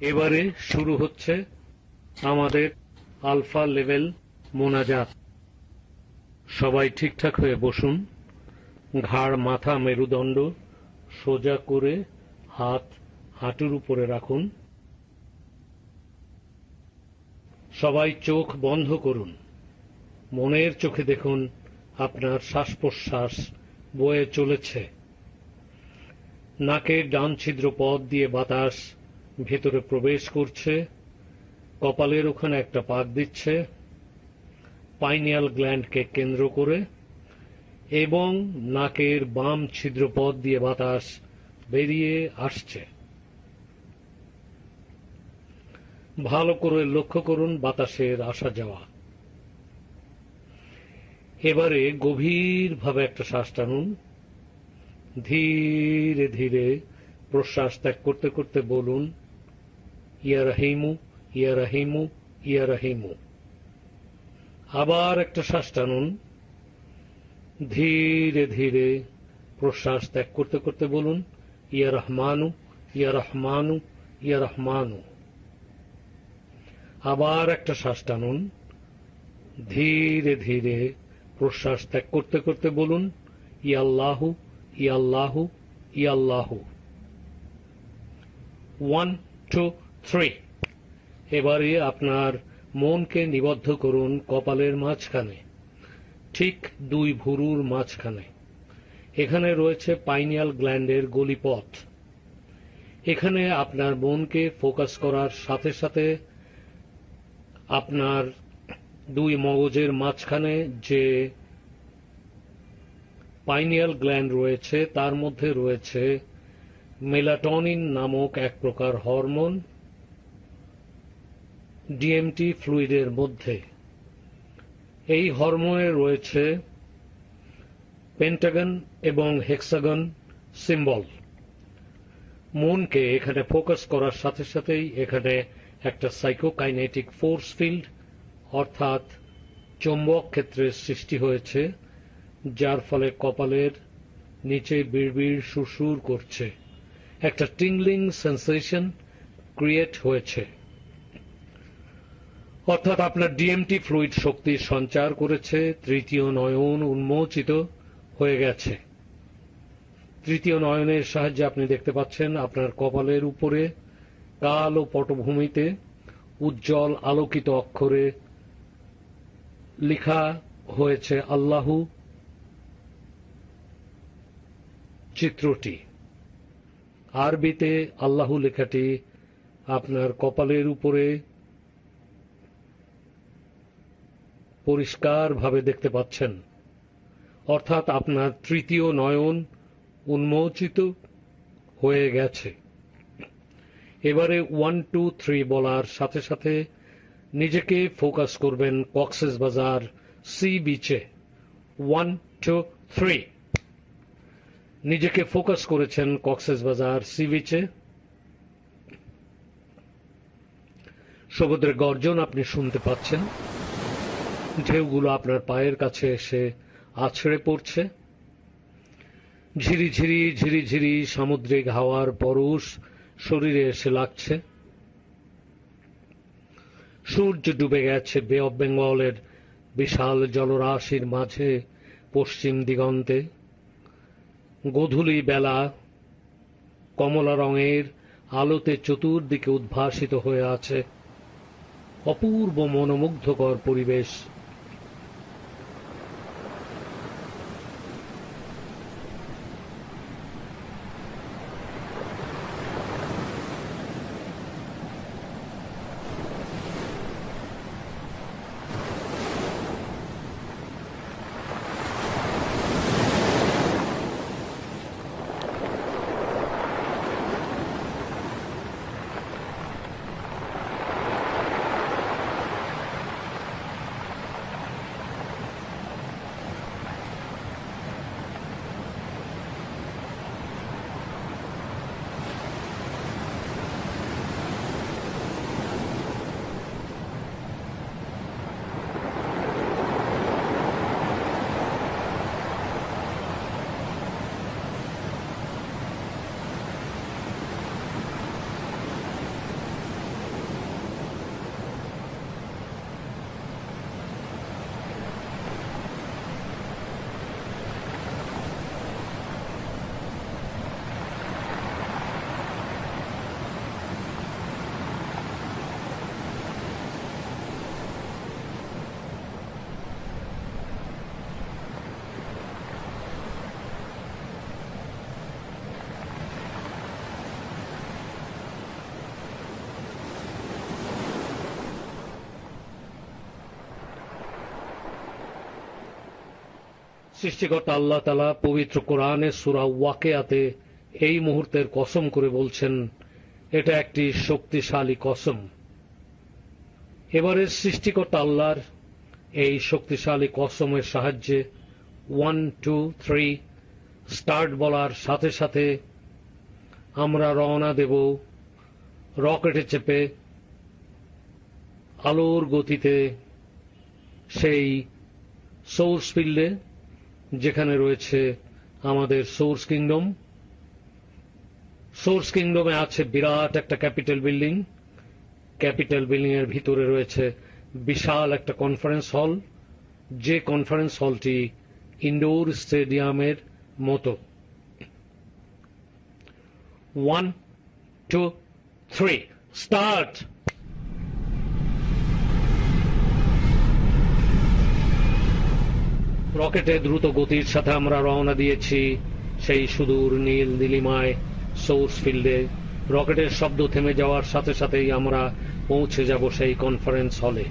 এবারে শুরু হচ্ছে আমাদের আলফা লেভেল মোনাজাত। সবাই ঠিকঠাক হয়ে বসুন। ঘাড়, মাথা, মেরুদণ্ড সোজা করে হাত হাঁটুর উপরে রাখুন। সবাই চোখ বন্ধ করুন। মনের চোখে দেখুন, আপনার শ্বাস প্রশ্বাস বয়ে চলেছে। নাকের ডান ছিদ্র পথ দিয়ে বাতাস ভেতরে প্রবেশ করছে, কপালের ওখানে একটা পাক দিচ্ছে, পাইনিয়াল গ্ল্যান্ডকে কেন্দ্র করে, এবং নাকের বাম ছিদ্রপথ দিয়ে বাতাস বেরিয়ে আসছে। ভালো করে লক্ষ্য করুন বাতাসের আসা যাওয়া। এবারে গভীরভাবে একটা শ্বাস টানুন। ধীরে ধীরে প্রশ্বাস ত্যাগ করতে করতে বলুন ইয়া রহিমু ইয়া রহিমু ইয়া রহিমু আবার একটা শ্বাস টানুন। ধীরে ধীরে প্রশ্বাস ত্যাগ করতে করতে বলুন ইয়া রহমানু ইয়া রহমানু ইয়া রহমানু আবার একটা শ্বাস টানুন। ধীরে ধীরে প্রশ্বাস ত্যাগ করতে করতে বলুন, ইয়াল্লাহু ইয়াল্লাহু ইয়াল্লাহু। ওয়ান, টু থ্রি এবারে আপনার মনকে নিবদ্ধ করুন কপালের মাঝখানে। ঠিক দুই ভুরুর মাঝখানে। এখানে রয়েছে পাইনিয়াল গ্ল্যান্ডের গলিপথ। এখানে আপনার মনকে ফোকাস করার সাথে সাথে আপনার দুই মগজের মাঝখানে যে পাইনিয়াল গ্ল্যান্ড রয়েছে, তার মধ্যে রয়েছে মেলাটনিন নামক এক প্রকার হরমোন। ডিএমটি ফ্লুইডের মধ্যে। এই হরমোনে রয়েছে পেন্টাগন এবং হেক্সাগন সিম্বল মনকে এখানে ফোকাস করার সাথে সাথেই এখানে একটা সাইকোকাইনেটিক ফোর্স ফিল্ড অর্থাৎ চৌম্বক ক্ষেত্রের সৃষ্টি হয়েছে, যার ফলে কপালের নিচে বিড়বিড় সুরসুর করছে। একটা টিংলিং সেন্সেশন ক্রিয়েট হয়েছে। অর্থাৎ আপনার ডিএমটি ফ্লুইড শক্তির সঞ্চার করেছে, তৃতীয় নয়ন উন্মোচিত হয়ে গেছে। তৃতীয় নয়নের সাহায্যে আপনি দেখতে পাচ্ছেন আপনার কপালের উপরে কালো পটভূমিতে উজ্জ্বল আলোকিত অক্ষরে লেখা হয়েছে আল্লাহু চিত্রটি। আরবিতে আল্লাহু লেখাটি আপনার কপালের উপরে পরিষ্কারভাবে দেখতে পাচ্ছেন। অর্থাৎ আপনার তৃতীয় নয়ন উন্মোচিত হয়ে গেছে। এবারে ওয়ান টু থ্রি বলার সাথে সাথে নিজেকে ফোকাস করবেন কক্সেস বাজার সি বিচে ওয়ান টু থ্রি নিজেকে ফোকাস করেছেন কক্সেস বাজার সি বিচে সমুদ্রের গর্জন আপনি শুনতে পাচ্ছেন। ঢেউগুলো আপনার পায়ের কাছে এসে আছড়ে পড়ছে। ঝিরিঝিরি ঝিরি ঝিরি সামুদ্রিক হাওয়ার পরশ শরীরে এসে লাগছে। সূর্য ডুবে গেছে বে অব বেঙ্গলের বিশাল জলরাশির মাঝে পশ্চিম দিগন্তে। গোধূলি বেলা কমলা রঙের আলোতে চতুর্দিকে উদ্ভাসিত হয়ে আছে অপূর্ব মনোমুগ্ধকর পরিবেশ। সৃষ্টিকর্তা আল্লাহ তালা পবিত্র কোরআনে সুরা ওয়াকেয়াতে এই মুহূর্তের কসম করে বলছেন, এটা একটি শক্তিশালী কসম। এবারে সৃষ্টিকর্তা আল্লাহর এই শক্তিশালী কসমের সাহায্যে ওয়ান টু থ্রি স্টার্ট বলার সাথে সাথে আমরা রওনা দেব রকেটে চেপে আলোর গতিতে সেই সোর্স ফিল্ডে যেখানে রয়েছে আমাদের সোর্স কিংডম সোর্স কিংডমে আছে বিরাট একটা ক্যাপিটাল বিল্ডিং ক্যাপিটাল বিল্ডিং এর ভিতরে রয়েছে বিশাল একটা কনফারেন্স হল যে কনফারেন্স হলটি ইনডোর স্টেডিয়ামের মতো। ওয়ান টু থ্রি স্টার্ট রকেটে দ্রুত গতির সাথে আমরা রওনা দিয়েছি। সেই সুদূর নীল নীলিমায় সোর্স ফিল্ডে রকেটের শব্দ থেমে যাওয়ার সাথে সাথেই আমরা পৌঁছে যাব সেই কনফারেন্স হলে।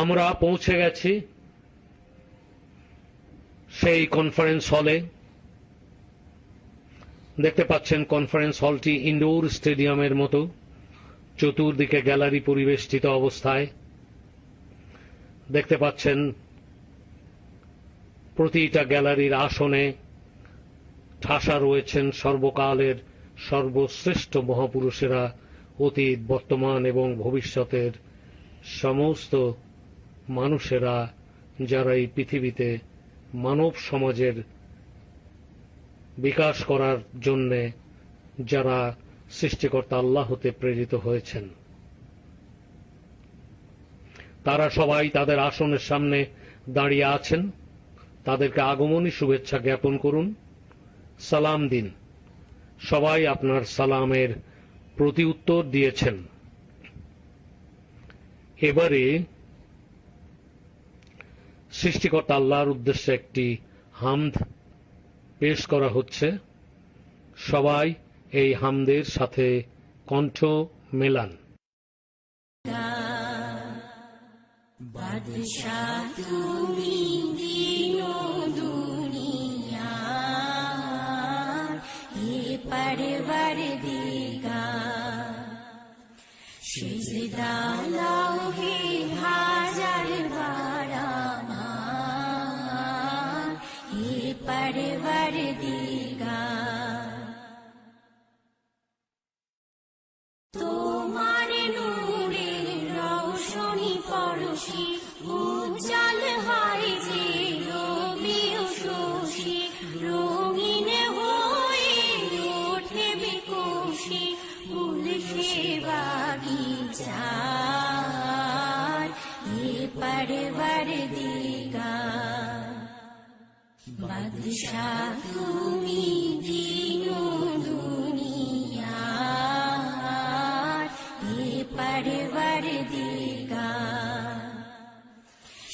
আমরা পৌঁছে গেছি সেই কনফারেন্স হলে দেখতে পাচ্ছেন কনফারেন্স হলটি ইনডোর স্টেডিয়ামের মতো, চতুর্দিকে গ্যালারি পরিবেষ্টিত অবস্থায়। দেখতে পাচ্ছেন প্রতিটা গ্যালারির আসনে ঠাসা রয়েছেন সর্বকালের সর্বশ্রেষ্ঠ মহাপুরুষেরা, অতীত, বর্তমান এবং ভবিষ্যতের সমস্ত মানুষেরা যারা এই পৃথিবীতে মানব সমাজের বিকাশ করার জন্য যারা সৃষ্টিকর্তা আল্লাহ হতে প্রেরিত হয়েছেন। তারা সবাই তাদের আসনের সামনে দাঁড়িয়ে আছেন। তাদেরকে আগমনী শুভেচ্ছা জ্ঞাপন করুন। সালাম দিন। সবাই আপনার সালামের প্রতি উত্তর দিয়েছেন। এবারে সৃষ্টিকর্তা আল্লাহর উদ্দেশ্যে একটি হামদ পেশ করা হচ্ছে। সবাই এই হামদের সাথে কণ্ঠ মেলান। পরবর দিগা। বাদশাহ তুমি দিন দুনিয়া হে পরবর দিগা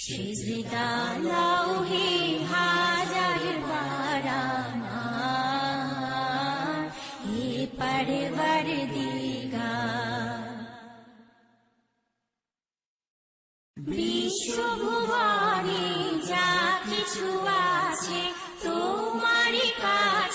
সিজদা লাও হে হাজার বারানা হে পরবর দিগা বিশ্বভুবনে যা কিছু তোমারই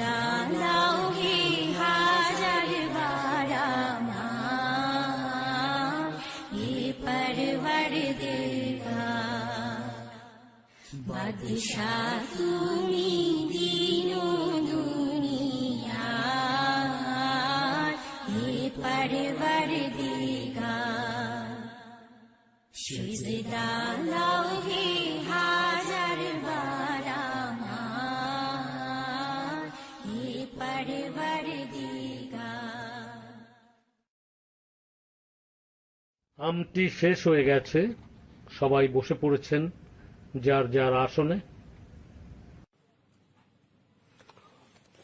দাঁড়াও হে হাজার বারামা এ পরবর দেগা বাদশাহ তুমি দিনো দুনিয়া। এ পরবর দেগা সিজদা লাও আমটি শেষ হয়ে গেছে। সবাই বসে পড়েছেন যার যার আসনে।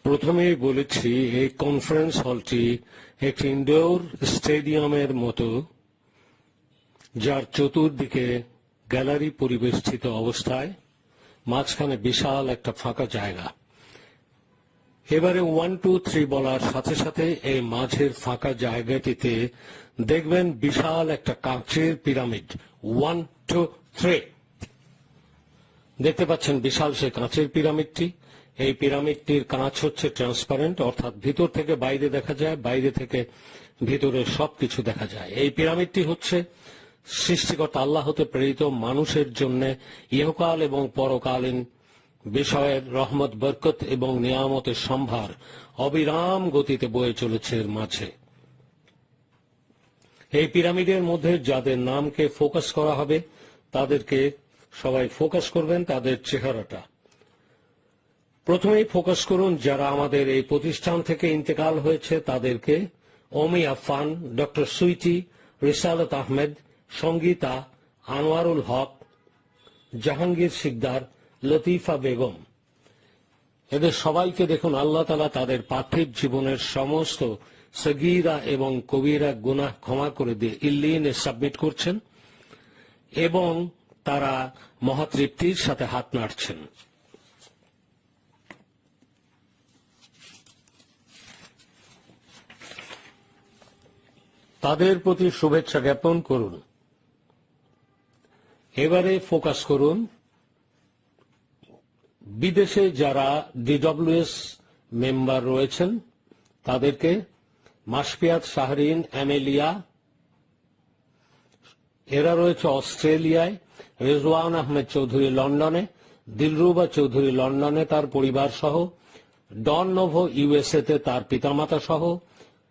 প্রথমেই বলেছি, এই কনফারেন্স হলটি একটি ইনডোর স্টেডিয়ামের মতো, যার চতুর্দিকে গ্যালারি পরিবেষ্টিত অবস্থায়, মাঝখানে বিশাল একটা ফাঁকা জায়গা। এবারে ওয়ান টু থ্রি বলার সাথে সাথে এই মাঝের ফাঁকা জায়গাটিতে দেখবেন বিশাল একটা কাঁচের পিরামিড। ওয়ান টু থ্রি দেখতে পাচ্ছেন বিশাল সে কাঁচের পিরামিডটি। এই পিরামিডটির কাঁচ হচ্ছে ট্রান্সপারেন্ট অর্থাৎ ভিতর থেকে বাইরে দেখা যায়, বাইরে থেকে ভিতরে সবকিছু দেখা যায়। এই পিরামিডটি হচ্ছে সৃষ্টিকর্তা আল্লাহ হতে প্রেরিত মানুষের জন্য ইহকাল এবং পরকালীন বিষয়ের রহমত, বরকত এবং নিয়ামতের সম্ভার অবিরাম গতিতে বয়ে চলেছে এর মাঝে। এই পিরামিডের মধ্যে যাদের নামকে ফোকাস করা হবে, তাদেরকে সবাই ফোকাস করবেন তাদের চেহারাটা। প্রথমেই ফোকাস করুন যারা আমাদের এই প্রতিষ্ঠান থেকে ইন্তেকাল হয়েছে, তাদেরকে ওমি আফান ডক্টর সুইটি, রিসালত আহমেদ, সঙ্গীতা, আনোয়ারুল হক, জাহাঙ্গীর শিকদার লতিফা বেগম। এদের সবাইকে দেখুন, আল্লাহ তালা তাদের পার্থিব জীবনের সমস্ত সগিরা এবং কবিরা গুনাহ ক্ষমা করে দিয়ে ইল্লিনে সাবমিট করছেন এবং তারা মহাতৃপ্তির সাথে হাত নাড়ছেন। তাদের প্রতি শুভেচ্ছা জ্ঞাপন করুন। এবারে ফোকাস করুন বিদেশে যারা ডিডব্লিউএস মেম্বার রয়েছেন, তাদেরকে মাসপিয়াত শাহরিন, অ্যামেলিয়া, এরা রয়েছে অস্ট্রেলিয়ায়, রেজওয়ান আহমেদ চৌধুরী লন্ডনে, দিলরুবা চৌধুরী লন্ডনে তার পরিবার সহ, ডন নোভো ইউএসএ তে তার পিতামাতা সহ,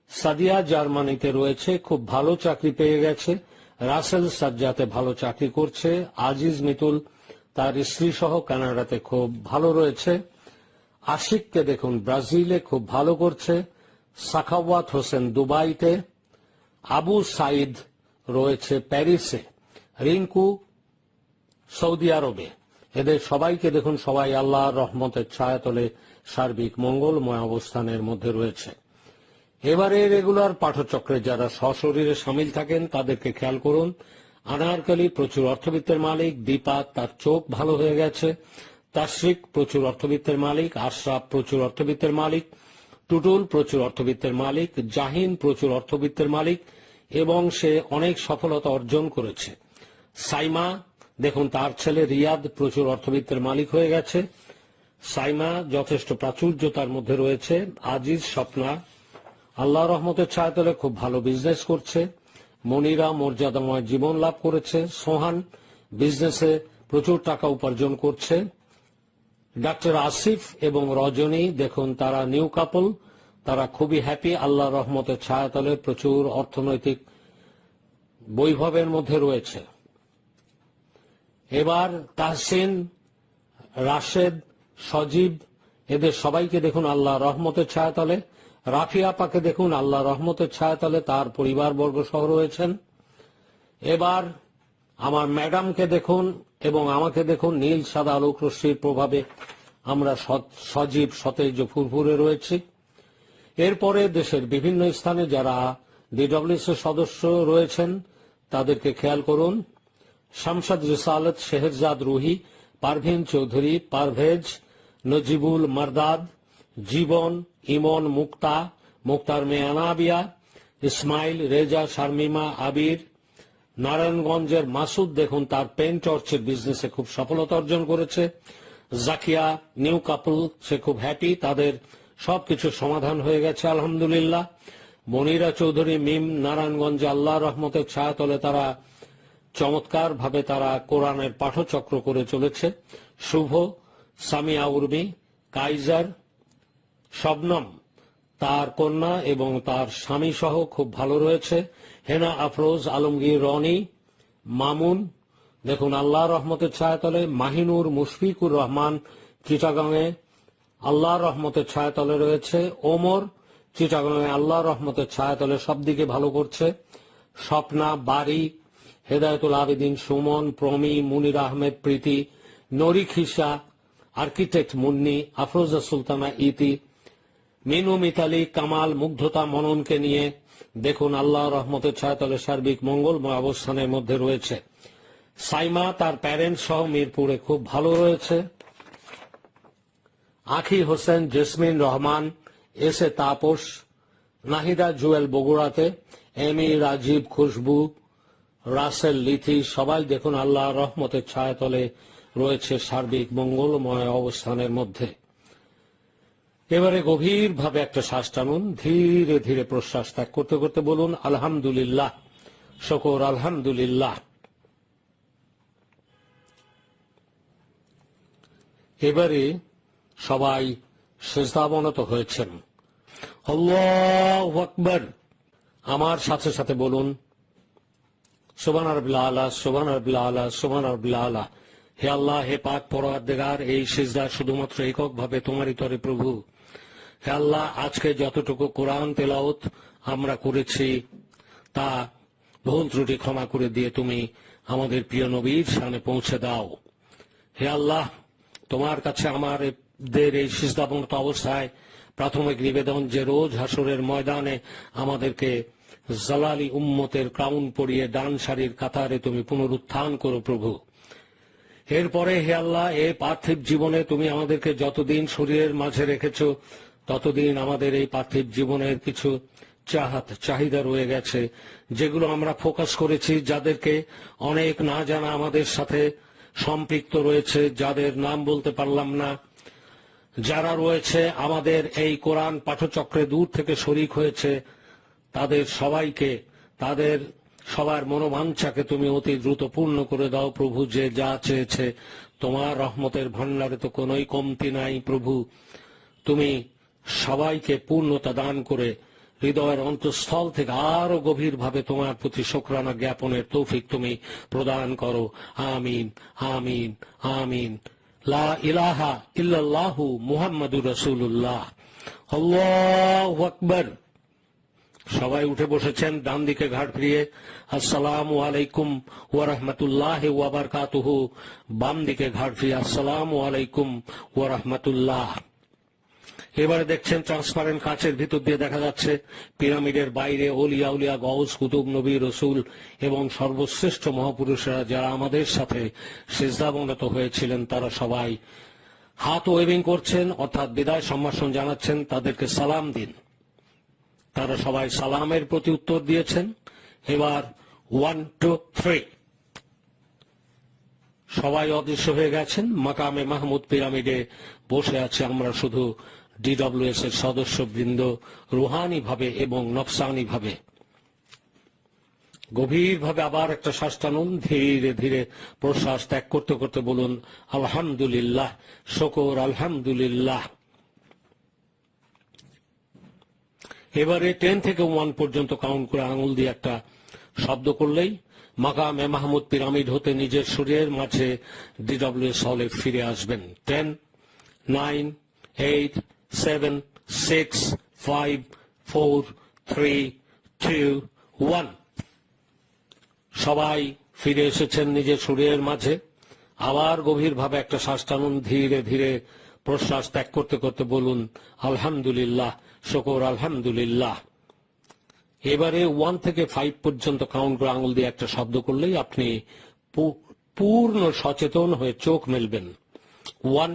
সাদিয়া জার্মানিতে রয়েছে, খুব ভালো চাকরি পেয়ে গেছে, রাসেল সাজ্জাতে ভালো চাকরি করছে, আজিজ মিতুল তার স্ত্রী সহ কানাডাতে খুব ভালো রয়েছে। আশিককে দেখুন, ব্রাজিলে খুব ভালো করছে। সাখাওয়াত হোসেন দুবাইতে। আবু সাইদ রয়েছে প্যারিসে। রিঙ্কু, সৌদি আরবে। এদের সবাইকে দেখুন, সবাই আল্লাহ রহমতের ছায়াতলে সার্বিক মঙ্গলময় অবস্থানের মধ্যে রয়েছে। এবারে রেগুলার পাঠচক্রে যারা সশরীরে সামিল থাকেন, তাদেরকে খেয়াল করুন। আনারকালি প্রচুর অর্থবিত্তের মালিক দীপা তার চোখ ভালো হয়ে গেছে, তাশরিক প্রচুর অর্থবিত্তের মালিক, আশরাফ প্রচুর অর্থবিত্তের মালিক, টুটুল প্রচুর অর্থবিত্তের মালিক, জাহিন প্রচুর অর্থবিত্তের মালিক, এবং সে অনেক সফলতা অর্জন করেছে। সাইমা, দেখুন তার ছেলে রিয়াদ প্রচুর অর্থবিত্তের মালিক হয়ে গেছে। সাইমা যথেষ্ট প্রাচুর্যতার মধ্যে রয়েছে। আজিজ স্বপ্না আল্লাহ রহমতের ছায়াতলে খুব ভালো বিজনেস করছে। মনিরা মর্যাদাময় জীবন লাভ করেছে। সোহান বিজনেসে প্রচুর টাকা উপার্জন করছে। ডাক্তার আসিফ এবং রজনী, দেখুন, তারা নিউ কাপল। তারা খুবই হ্যাপি আল্লাহ রহমতের ছায়াতলে প্রচুর অর্থনৈতিক বৈভবের মধ্যে রয়েছে। এবার তাহসিন, রাশেদ, সজীব, এদের সবাইকে দেখুন আল্লাহ রহমতের ছায়াতলে। রাফিয়া পাকে দেখুন, আল্লাহ রহমতের ছায়াতলে তার পরিবারবর্গ সহ রয়েছেন। এবার আমার ম্যাডামকে দেখুন এবং আমাকে দেখুন, নীল, সাদা, আলোক রশ্মির প্রভাবে আমরা সজীব, সতেজ ফুরফুরে রয়েছি। এরপরে দেশের বিভিন্ন স্থানে যারা ডিডব্লিউএস এর সদস্য রয়েছেন, তাদেরকে খেয়াল করুন। শামসাদ রিসালত, শেহরজাদ রুহি, পারভিন চৌধুরী, পারভেজ, নজিবুল মারদাদ, জীবন ইমন মুক্তা, মুক্তার মেয়ে আনাবিয়া, ইসমাইল, রেজা, শারমিমা, আবির, নারায়ণগঞ্জের মাসুদ দেখুন তার পেন টর্চের বিজনেসে খুব সফলতা অর্জন করেছে। জাকিয়া নিউ কাপল সে খুব হ্যাপি তাদের সবকিছু সমাধান হয়ে গেছে, আলহামদুলিল্লাহ। মনিরা চৌধুরী, মিম, নারায়ণগঞ্জে আল্লাহ রহমতের ছায়াতলে তারা চমৎকার ভাবে তারা কোরআনের পাঠচক্র করে চলেছে। শুভ, সামিয়া উর্মি, কাইজার শবনম, তার কন্যা এবং তার স্বামী সহ খুব ভালো রয়েছে। হেনা আফরোজ, আলমগীর রনি, মামুন, দেখুন আল্লাহ রহমতের ছায়াতলে, মাহিনুর মুশফিকুর রহমান চিটাগাংয়ে আল্লাহ রহমতের ছায়াতলে রয়েছে। ওমর চিটাগাংয়ে আল্লাহ রহমতের ছায়াতলে সব দিকে ভালো করছে। স্বপ্না বাড়ি হেদায়তুল আবেদিন, সুমন, প্রমি, মুনির আহমেদ, প্রীতি নরিখিসা আর্কিটেক্ট মুন্নি, আফরোজা সুলতানা, ইতি মিনু মিতালি, কামাল, মুগ্ধতা, মননকে নিয়ে দেখুন আল্লাহ রহমতের ছায়াতলে সার্বিক মঙ্গলময় অবস্থানের মধ্যে রয়েছে। সাইমা, তার প্যারেন্ট সহ মিরপুরে খুব ভালো রয়েছে। আখি হোসেন, জেসমিন রহমান, এস এ তাপস, নাহিদা জুয়েল বগুড়াতে, এম রাজীব খুশবু, রাসেল লিথি, সবাই দেখুন আল্লাহ রহমতের ছায়াতলে রয়েছে সার্বিক মঙ্গলময় অবস্থানের মধ্যে। এবারে গভীরভাবে একটা শ্বাস টানুন, ধীরে ধীরে প্রশ্বাস ত্যাগ করতে করতে বলুন, আলহামদুলিল্লাহ, শকর, আলহামদুলিল্লাহ। এবারে সবাই সেজদাবনত হয়েছেন। আকবার। আমার সাথে সাথে বলুন সোবান আলা সোবান আলা সোবান আলা। হে আল্লাহ, হে পাক পরার এই সিজদা শুধুমাত্র এককভাবে তোমারই তরে প্রভু। আল্লাহ, আজকে যতটুকু কোরআন তেলাওত আমরা করেছি, তা ভুল ত্রুটি ক্ষমা করে দিয়ে তুমি আমাদের প্রিয় নবীর সামনে পৌঁছে দাও। হে আল্লাহ, তোমার কাছে আমাদের এই সিজদাবনত অবস্থায় প্রাথমিক নিবেদন যে রোজ হাসরের ময়দানে আমাদেরকে জালালি উম্মতের ক্রাউন পরিয়ে ডান সারির কাতারে তুমি পুনরুত্থান করো প্রভু। এরপরে হে আল্লাহ, এ পার্থিব জীবনে তুমি আমাদেরকে যতদিন শরীরের মাঝে রেখেছ ততদিন আমাদের এই পার্থিব জীবনের কিছু চাহাত, চাহিদা রয়ে গেছে, যেগুলো আমরা ফোকাস করেছি, যাদেরকে অনেক না জানা আমাদের সাথে সম্পৃক্ত রয়েছে, যাদের নাম বলতে পারলাম না। যারা রয়েছে আমাদের এই কোরআন পাঠচক্রে দূর থেকে শরিক হয়েছে, তাদের সবাইকে, তাদের সবার মনোবাঞ্ছাকে তুমি অতি দ্রুত পূর্ণ করে দাও প্রভু, যে যা চেয়েছে। তোমার রহমতের ভান্ডারে তো কোনোই কমতি নাই প্রভু। তুমি সবাইকে পূর্ণতা দান করে হৃদয়ের অন্তঃস্থল থেকে আরও গভীরভাবে তোমার প্রতি শুক্রানা জ্ঞাপনের তৌফিক তুমি প্রদান করো। আমিন আমিন আমিন। লা ইলাহা ইল্লাল্লাহু মুহাম্মাদুর রাসূলুল্লাহ। আল্লাহু আকবার। সবাই উঠে বসেছেন ডান দিকে ঘাট ফিরিয়ে। আসসালামু আলাইকুম ওয়া রাহমাতুল্লাহ ওয়া বারাকাতুহু। বাম দিকে ঘাট ফিরিয়ে আসসালামু আলাইকুম ওয়া রাহমাতুল্লাহ। এবারে দেখছেন ট্রান্সপারেন্ট কাঁচের ভিতর দিয়ে দেখা যাচ্ছে পিরামিডের বাইরে ওলিয়া উলিয়া গৌস কুতুব, নবী, রসুল এবং সর্বশ্রেষ্ঠ মহাপুরুষেরা যারা আমাদের সাথে সেজদাবনত হয়েছিলেন, তারা সবাই হাত ওয়েভিং করছেন, অর্থাৎ বিদায় সম্ভাষণ জানাচ্ছেন, তাদেরকে সালাম দিন। তারা সবাই সালামের প্রতি উত্তর দিয়েছেন। এবার ওয়ান টু থ্রি সবাই অদৃশ্য হয়ে গেছেন, মাকামে মাহমুদ পিরামিডে বসে আছে আমরা শুধু ডিডব্লিউএস এর সদস্যবৃন্দ রুহানি ভাবে এবং নফসানি ভাবে গভীরভাবে আবার একটা শ্বাস টানুন। ধীরে ধীরে প্রশ্বাস ত্যাগ করতে করতে বলুন, আলহামদুলিল্লাহ, শকর, আলহামদুলিল্লাহ। এবারে টেন থেকে ওয়ান পর্যন্ত কাউন্ট করে আঙুল দিয়ে একটা শব্দ করলেই মাকামে মাহমুদ পিরামিড হতে নিজের শরীরের মাঝে ডিডব্লিউএস হলে ফিরে আসবেন। Ten, nine, eight seven six five four three two one সবাই ফিরে এসেছেন নিজের শরীরের মাঝে। আবার গভীরভাবে একটা শ্বাস টানুন ধীরে ধীরে প্রশ্বাস ত্যাগ করতে করতে বলুন, আলহামদুলিল্লাহ, শকর, আলহামদুলিল্লাহ। এবারে ওয়ান থেকে ফাইভ পর্যন্ত কাউন্ট করে আঙুল দিয়ে একটা শব্দ করলেই আপনি পূর্ণ সচেতন হয়ে চোখ মেলবেন। ওয়ান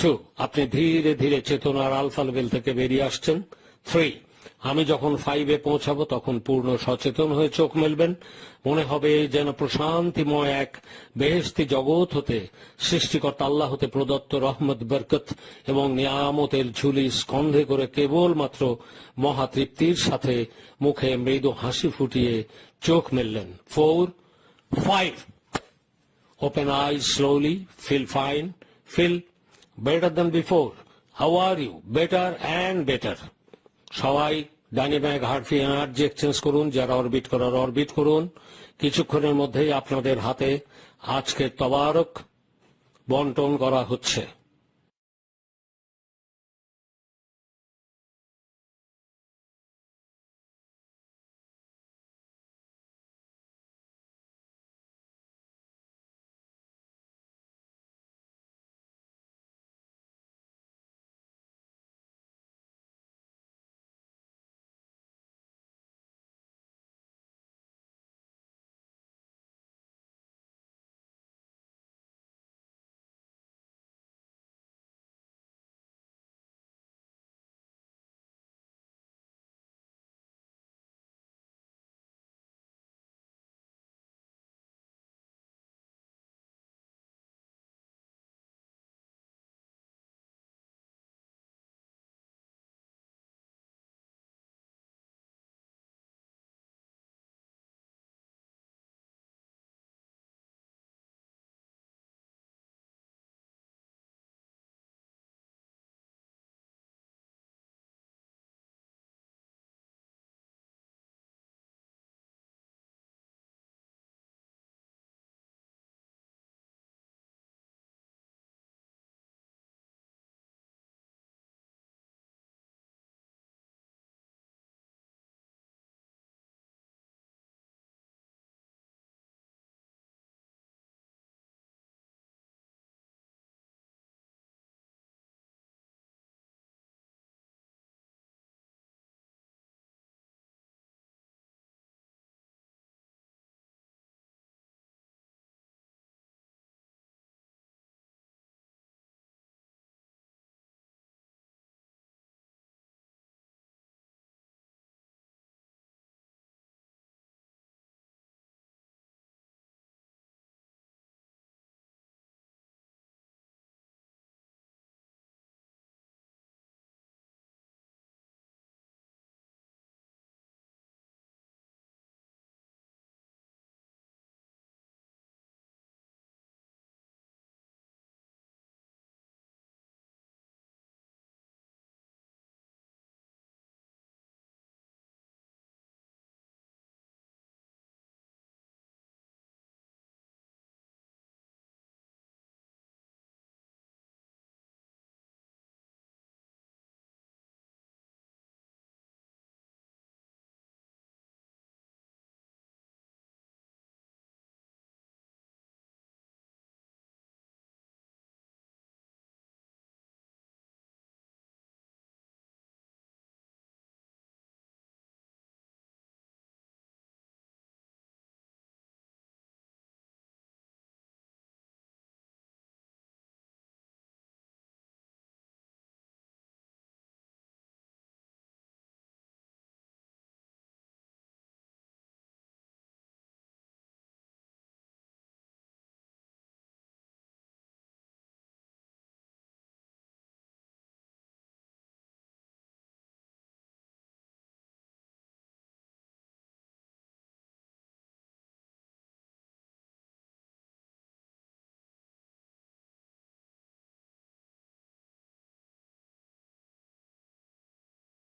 টু, আপনি ধীরে ধীরে চেতনার আলফা লেভেল থেকে বেরিয়ে আসছেন। থ্রি, আমি যখন ফাইভে পৌঁছাবো, তখন পূর্ণ সচেতন হয়ে চোখ মেলবেন। মনে হবে যেন প্রশান্তিময় এক বেহেস্তি জগৎ হতে, সৃষ্টিকর্তা আল্লাহ হতে প্রদত্ত রহমত, বরকত এবং নিয়ামতের ঝুলি স্কন্ধে করে কেবলমাত্র মহাতৃপ্তির সাথে মুখে মৃদু হাসি ফুটিয়ে চোখ মেললেন। Four five open eyes slowly feel fine Feel better than before. How are you? Better and better. সবাই ডানে ব্যাগ ফিরে এনার্জি এক্সচেঞ্জ করুন, যারা অরবিট করার অরবিট করুন কিছুক্ষণের মধ্যেই আপনাদের হাতে আজকের তবারক বন্টন করা হচ্ছে